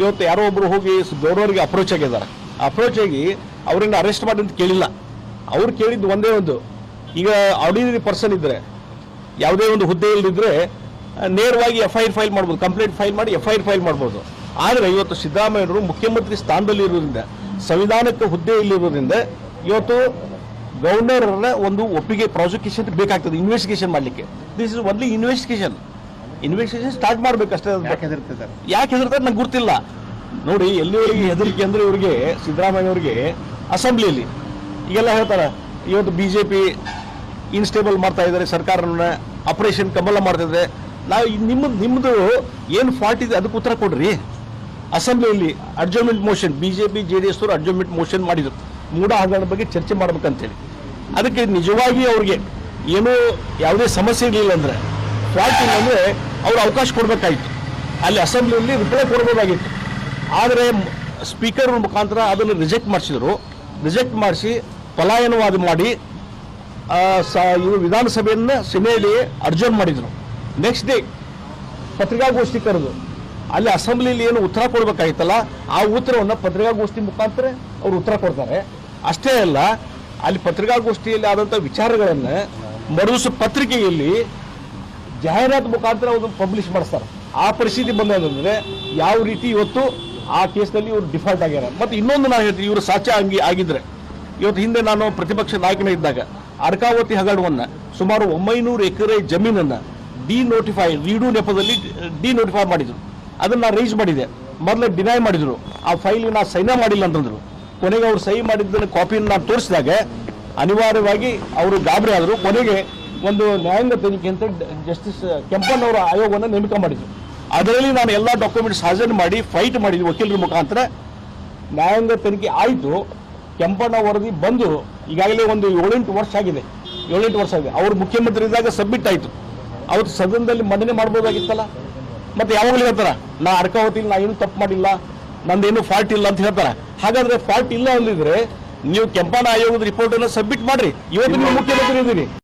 ಇವತ್ತು ಯಾರೋ ಒಬ್ರು ಹೋಗಿ ಗೌರವರಿಗೆ ಅಪ್ರೋಚ್ ಆಗಿದ್ದಾರೆ. ಅಪ್ರೋಚ್ ಆಗಿ ಅವರನ್ನ ಅರೆಸ್ಟ್ ಮಾಡಿ ಅಂತ ಕೇಳಿಲ್ಲ. ಅವ್ರು ಕೇಳಿದ್ದು ಒಂದೇ ಒಂದು. ಈಗ ಆರ್ಡಿನರಿ ಪರ್ಸನ್ ಇದ್ದರೆ ಯಾವುದೇ ಒಂದು ಹುದ್ದೆ ಇಲ್ಲದಿದ್ದರೆ ನೇರವಾಗಿ ಎಫ್ ಐ ಫೈಲ್ ಮಾಡ್ಬೋದು ಕಂಪ್ಲೇಂಟ್ ಫೈಲ್ ಮಾಡಿ ಎಫ್ ಐ ಆರ್ ಫೈಲ್ ಮಾಡ್ಬೋದು. ಆದರೆ ಇವತ್ತು ಸಿದ್ದರಾಮಯ್ಯವರು ಮುಖ್ಯಮಂತ್ರಿ ಸ್ಥಾನದಲ್ಲಿ ಇರೋದ್ರಿಂದ, ಸಂವಿಧಾನಕ್ಕೆ ಹುದ್ದೆ ಇಲ್ಲಿರೋದ್ರಿಂದ ಇವತ್ತು ಗವರ್ನರ್ನ ಒಂದು ಒಪ್ಪಿಗೆ ಪ್ರಾಸಿಕ್ಯೂಷನ್ ಬೇಕಾಗ್ತದೆ ಇನ್ವೆಸ್ಟಿಗೇಷನ್ ಮಾಡಲಿಕ್ಕೆ. This is only investigation investigation start ಮಾಡ್ಬೇಕಷ್ಟೇ. ಯಾಕೆ ಹೆದರ್ತಿದ್ದಾರೆ? ಯಾಕೆ ಹೆದರ್ತಾರೆ ನಂಗೆ ಗೊತ್ತಿಲ್ಲ. ನೋಡಿ ಎಲ್ಲಿವರೆಗೆ ಹೆದರಿಕೆ ಅಂದ್ರೆ ಇವರಿಗೆ ಸಿದ್ದರಾಮಯ್ಯ ಅವರಿಗೆ ಅಸೆಂಬ್ಲಿಯಲ್ಲಿ. ಈಗೆಲ್ಲ ಹೇಳ್ತಾರೆ ಇವತ್ತು ಬಿ ಜೆ ಪಿ ಇನ್ಸ್ಟೇಬಲ್ ಮಾಡ್ತಾ ಇದ್ದಾರೆ ಸರ್ಕಾರನ ಆಪರೇಷನ್ ಕಮಲ ಮಾಡ್ತಾ ಇದ್ದಾರೆ. ನಾವು ನಿಮ್ಮದು ನಿಮ್ಮದು ಏನು ಫಾಲ್ಟ್ ಇದೆ ಅದಕ್ಕೆ ಉತ್ತರ ಕೊಡ್ರಿ. ಅಸೆಂಬ್ಲಿಯಲ್ಲಿ adjournment motion B J P J D S ಅವರು ಅಡ್ಜರ್ಮೆಂಟ್ ಮೋಷನ್ ಮಾಡಿದ್ರು. ಮೂಡ ಹಗರಣ ಬಗ್ಗೆ ಚರ್ಚೆ ಮಾಡ್ಬೇಕಂತೇಳಿ. ಅದಕ್ಕೆ ನಿಜವಾಗಿ ಅವ್ರಿಗೆ ಏನೂ ಯಾವುದೇ ಸಮಸ್ಯೆ ಇರಲಿಲ್ಲ ಅಂದರೆ ಫಾಲ್ಟ್ ಇಲ್ಲ ಅಂದರೆ ಅವ್ರು ಅವಕಾಶ ಕೊಡಬೇಕಾಗಿತ್ತು ಅಲ್ಲಿ ಅಸೆಂಬ್ಲಿಯಲ್ಲಿ ರಿಪ್ಲೈ ಕೊಡಬೇಕಾಗಿತ್ತು ಆದರೆ ಸ್ಪೀಕರ್ ಮುಖಾಂತರ ಅದನ್ನು ರಿಜೆಕ್ಟ್ ಮಾಡಿಸಿದರು. ರಿಜೆಕ್ಟ್ ಮಾಡಿಸಿ ಪಲಾಯನವಾದ ಮಾಡಿ ಇವರು ವಿಧಾನಸಭೆಯನ್ನು ಸೆನೆಯಲ್ಲಿ ಅರ್ಜನ್ ಮಾಡಿದರು. ನೆಕ್ಸ್ಟ್ ಡೇ ಪತ್ರಿಕಾಗೋಷ್ಠಿ ಕರೆದು, ಅಲ್ಲಿ ಅಸೆಂಬ್ಲಿಯಲ್ಲಿ ಏನು ಉತ್ತರ ಕೊಡಬೇಕಾಗಿತ್ತಲ್ಲ ಆ ಉತ್ತರವನ್ನು ಪತ್ರಿಕಾಗೋಷ್ಠಿ ಮುಖಾಂತರ ಅವರು ಉತ್ತರ ಕೊಡ್ತಾರೆ. ಅಷ್ಟೇ ಅಲ್ಲ, ಅಲ್ಲಿ ಪತ್ರಿಕಾಗೋಷ್ಠಿಯಲ್ಲಿ ಆದಂಥ ವಿಚಾರಗಳನ್ನು ಮರುಸು ಪತ್ರಿಕೆಯಲ್ಲಿ ಜಾಹೀರಾತು ಮುಖಾಂತರ ಅವರು ಪಬ್ಲಿಷ್ ಮಾಡಿಸ್ತಾರೆ. ಆ ಪರಿಸ್ಥಿತಿ ಬಂದಂದ್ರೆ ಯಾವ ರೀತಿ ಇವತ್ತು ಆ ಕೇಸ್ನಲ್ಲಿ ಇವರು ಡಿಫಾಲ್ಟ್ ಆಗ್ಯಾರ. ಮತ್ತು ಇನ್ನೊಂದು ನಾನು ಹೇಳ್ತೀನಿ, ಇವರು ಸಾಚ ಅಂಗಿ ಆಗಿದ್ರೆ. ಇವತ್ತು ಹಿಂದೆ ನಾನು ಪ್ರತಿಪಕ್ಷ ನಾಯಕನ ಇದ್ದಾಗ, ಅರ್ಕಾವತಿ ಹಗರಣವನ್ನು ಸುಮಾರು ಒಂಬೈನೂರು ಎಕರೆ ಜಮೀನನ್ನ ಡಿ ನೋಟಿಫೈ ರೀಡು ನೆಪದಲ್ಲಿ ಡಿ ನೋಟಿಫೈ ಮಾಡಿದ್ರು. ಅದನ್ನ ರೈಸ್ ಮಾಡಿದೆ. ಮೊದಲೇ ಡಿನೈ ಮಾಡಿದ್ರು. ಆ ಫೈಲ್ ನಾ ಸೈನ ಮಾಡಿಲ್ಲ ಅಂತಂದ್ರು. ಕೊನೆಗೆ ಅವ್ರು ಸಹಿ ಮಾಡಿದ್ದನ್ನು ಕಾಪಿಯನ್ನು ನಾನು ತೋರಿಸಿದಾಗ, ಅನಿವಾರ್ಯವಾಗಿ ಅವರು ಗಾಬರಿ ಆದರು. ಕೊನೆಗೆ ಒಂದು ನ್ಯಾಯಾಂಗ ತನಿಖೆ ಅಂತ ಜಸ್ಟಿಸ್ ಕೆಂಪಣ್ಣವರ ಆಯೋಗವನ್ನು ನೇಮಕ ಮಾಡಿದ್ರು. ಅದರಲ್ಲಿ ನಾನು ಎಲ್ಲ ಡಾಕ್ಯುಮೆಂಟ್ಸ್ ಹಾಜರು ಮಾಡಿ ಫೈಟ್ ಮಾಡಿದ್ವಿ ವಕೀಲರ ಮುಖಾಂತರ. ನ್ಯಾಯಾಂಗ ತನಿಖೆ ಆಯಿತು. ಕೆಂಪಣ್ಣ ವರದಿ ಬಂದು ಈಗಾಗಲೇ ಒಂದು ಏಳೆಂಟು ವರ್ಷ ಆಗಿದೆ. ಏಳೆಂಟು ವರ್ಷ ಆಗಿದೆ. ಅವರು ಮುಖ್ಯಮಂತ್ರಿ ಇದ್ದಾಗ ಸಬ್ಮಿಟ್ ಆಯಿತು. ಅವತ್ತು ಸದನದಲ್ಲಿ ಮನ್ನಣೆ ಮಾಡ್ಬೋದಾಗಿತ್ತಲ್ಲ? ಮತ್ತೆ ಯಾವಾಗಲೂ ಹೇಳ್ತಾರ, ನಾ ಅರ್ಕಾವತಿಲಿ ನಾ ಏನು ತಪ್ಪು ಮಾಡಿಲ್ಲ. ನಂದೇನು ಫಾಲ್ಟ್ ಇಲ್ಲ ಅಂತ ಹೇಳ್ತಾರ. ಹಾಗಾದ್ರೆ ಫಾಲ್ಟ್ ಇಲ್ಲ ಅಂದಿದ್ರೆ, ನೀವು ಕೆಂಪಣ್ಣ ಆಯೋಗದ ರಿಪೋರ್ಟ್ ಅನ್ನು ಸಬ್ಮಿಟ್ ಮಾಡ್ರಿ. ಇವತ್ತು ನೀವು ಮುಖ್ಯಮಂತ್ರಿ ಇದ್ದೀರಿ.